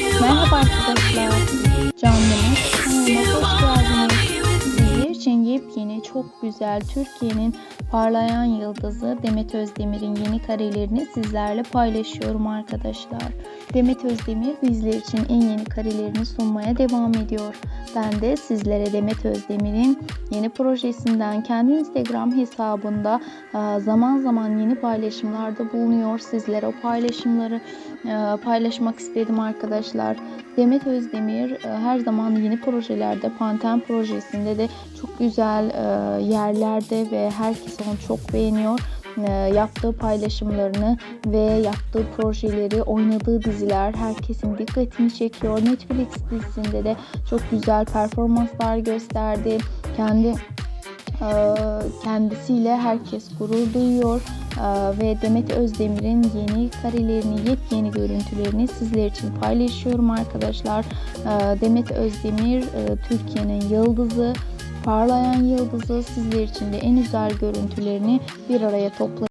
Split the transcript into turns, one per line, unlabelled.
Merhaba arkadaşlar. Yepyeni, çok güzel Türkiye'nin parlayan yıldızı Demet Özdemir'in yeni karelerini sizlerle paylaşıyorum arkadaşlar. Demet Özdemir bizler için en yeni karelerini sunmaya devam ediyor. Ben de sizlere Demet Özdemir'in yeni projesinden kendi Instagram hesabında e, zaman zaman yeni paylaşımlarda bulunuyor. Sizlere o paylaşımları e, paylaşmak istedim arkadaşlar. Demet Özdemir e, her zaman yeni projelerde, Panten projesinde de çok güzel e, yerlerde ve herkes onu çok beğeniyor. E, Yaptığı paylaşımlarını ve yaptığı projeleri, oynadığı diziler herkesin dikkatini çekiyor. Netflix dizisinde de çok güzel performanslar gösterdi. Kendi e, kendisiyle herkes gurur duyuyor. Ee, ve Demet Özdemir'in yeni karelerini, yepyeni görüntülerini sizler için paylaşıyorum arkadaşlar. Ee, Demet Özdemir e, Türkiye'nin yıldızı, parlayan yıldızı sizler için de en güzel görüntülerini bir araya toplayıp